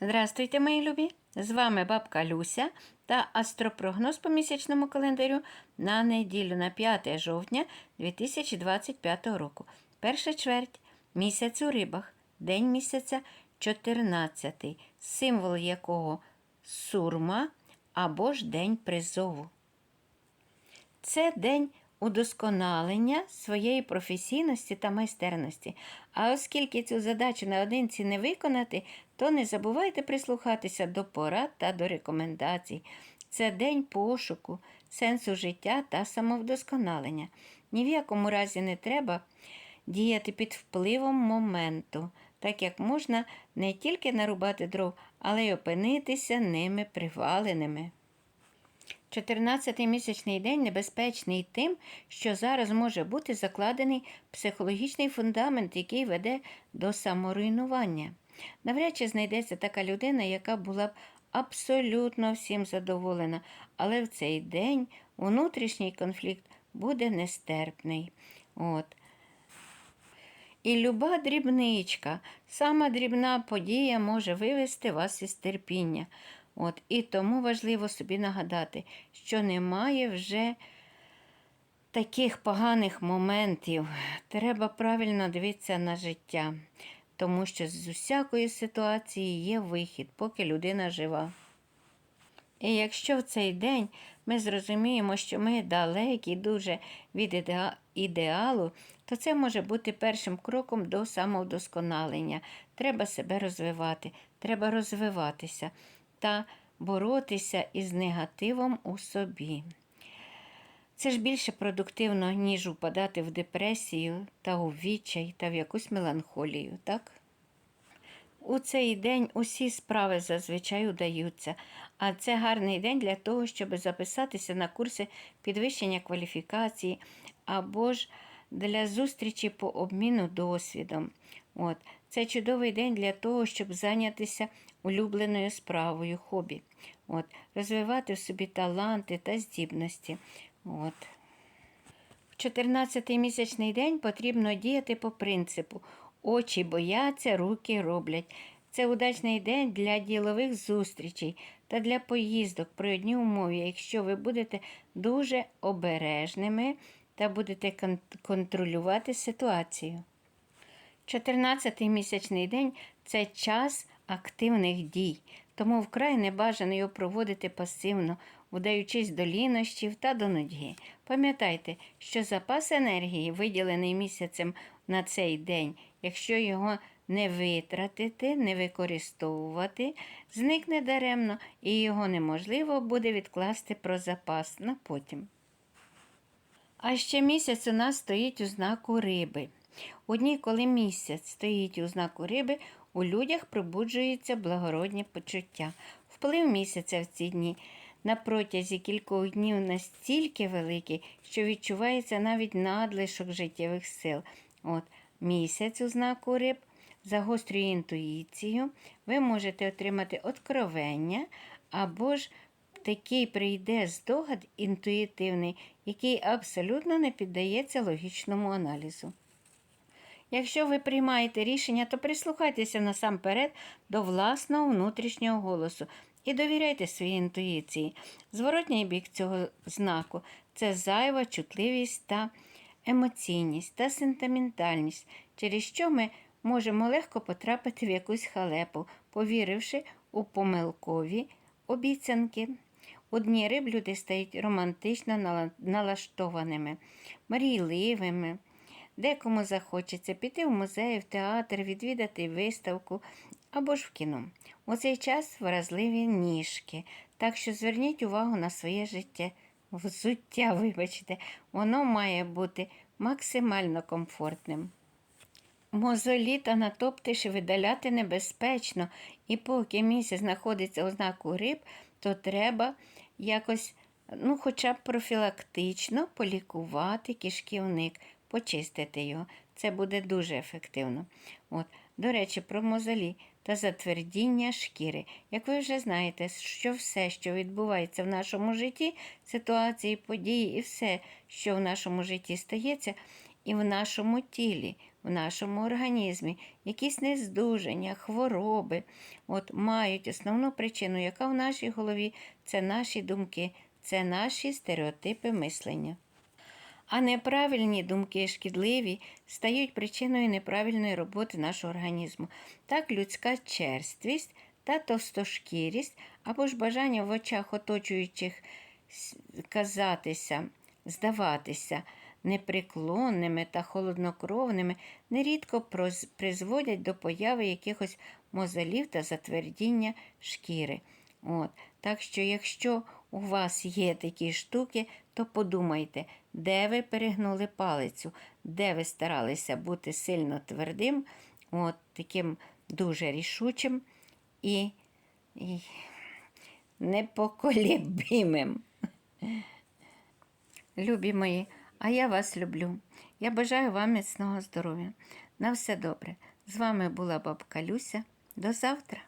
Здравствуйте, мої любі! З вами бабка Люся та астропрогноз по місячному календарю на неділю на 5 жовтня 2025 року. Перша чверть місяць у рибах, день місяця 14, символ якого сурма або ж день призову. Це день удосконалення своєї професійності та майстерності. А оскільки цю задачу наодинці не виконати, то не забувайте прислухатися до порад та до рекомендацій. Це день пошуку, сенсу життя та самовдосконалення. Ні в якому разі не треба діяти під впливом моменту, так як можна не тільки нарубати дров, але й опинитися ними приваленими. 14-й місячний день небезпечний тим, що зараз може бути закладений психологічний фундамент, який веде до саморуйнування. Навряд чи знайдеться така людина, яка була б абсолютно всім задоволена, але в цей день внутрішній конфлікт буде нестерпний. От. І люба дрібничка, сама дрібна подія може вивести вас із терпіння. От, І тому важливо собі нагадати, що немає вже таких поганих моментів. Треба правильно дивитися на життя, тому що з усякої ситуації є вихід, поки людина жива. І якщо в цей день ми зрозуміємо, що ми далекі дуже від ідеалу, то це може бути першим кроком до самовдосконалення. Треба себе розвивати, треба розвиватися та боротися із негативом у собі. Це ж більше продуктивно, ніж упадати в депресію та у відчай та в якусь меланхолію, так? У цей день усі справи зазвичай удаються, а це гарний день для того, щоб записатися на курси підвищення кваліфікації або ж для зустрічі по обміну досвідом. От. Це чудовий день для того, щоб зайнятися улюбленою справою, хобі, От. розвивати в собі таланти та здібності. От. В 14-й місячний день потрібно діяти по принципу очі бояться, руки роблять. Це удачний день для ділових зустрічей та для поїздок при одній умові, якщо ви будете дуже обережними та будете кон- контролювати ситуацію. 14-й місячний день це час активних дій, тому вкрай не бажано його проводити пасивно, вдаючись до лінощів та до нудьги. Пам'ятайте, що запас енергії, виділений місяцем на цей день, якщо його не витратити, не використовувати, зникне даремно і його неможливо буде відкласти про запас на потім. А ще місяць у нас стоїть у знаку риби. У дні, коли місяць стоїть у знаку риби, у людях пробуджується благородні почуття. Вплив місяця в ці дні на протязі кількох днів настільки великий, що відчувається навіть надлишок життєвих сил. От місяць у знаку риб загострює інтуїцію, ви можете отримати откровення або ж такий прийде здогад інтуїтивний, який абсолютно не піддається логічному аналізу. Якщо ви приймаєте рішення, то прислухайтеся насамперед до власного внутрішнього голосу і довіряйте своїй інтуїції. Зворотній бік цього знаку це зайва чутливість та емоційність та сентиментальність, через що ми можемо легко потрапити в якусь халепу, повіривши у помилкові обіцянки. У дні риб люди стають романтично налаштованими, мрійливими. Декому захочеться піти в музей, в театр, відвідати виставку або ж в кіно. У цей час вразливі ніжки, так що зверніть увагу на своє життя, взуття, вибачте, воно має бути максимально комфортним. Мозолі та натоптиш видаляти небезпечно, і поки місяць знаходиться у знаку риб, то треба якось, ну, хоча б профілактично полікувати кишківник, почистити його. Це буде дуже ефективно. От. До речі, про мозолі та затвердіння шкіри. Як ви вже знаєте, що все, що відбувається в нашому житті, ситуації, події і все, що в нашому житті стається, і в нашому тілі, в нашому організмі якісь нездужання, хвороби от, мають основну причину, яка в нашій голові це наші думки, це наші стереотипи мислення. А неправильні думки шкідливі стають причиною неправильної роботи нашого організму. Так, людська черствість та товстошкірість або ж бажання в очах оточуючих казатися, здаватися непреклонними та холоднокровними нерідко призводять до появи якихось мозолів та затвердіння шкіри. От. Так що, якщо у вас є такі штуки, то подумайте, де ви перегнули палицю, де ви старалися бути сильно твердим, от, таким дуже рішучим і, і непоколебимим. Любі мої, а я вас люблю. Я бажаю вам міцного здоров'я. На все добре. З вами була бабка Люся. До завтра.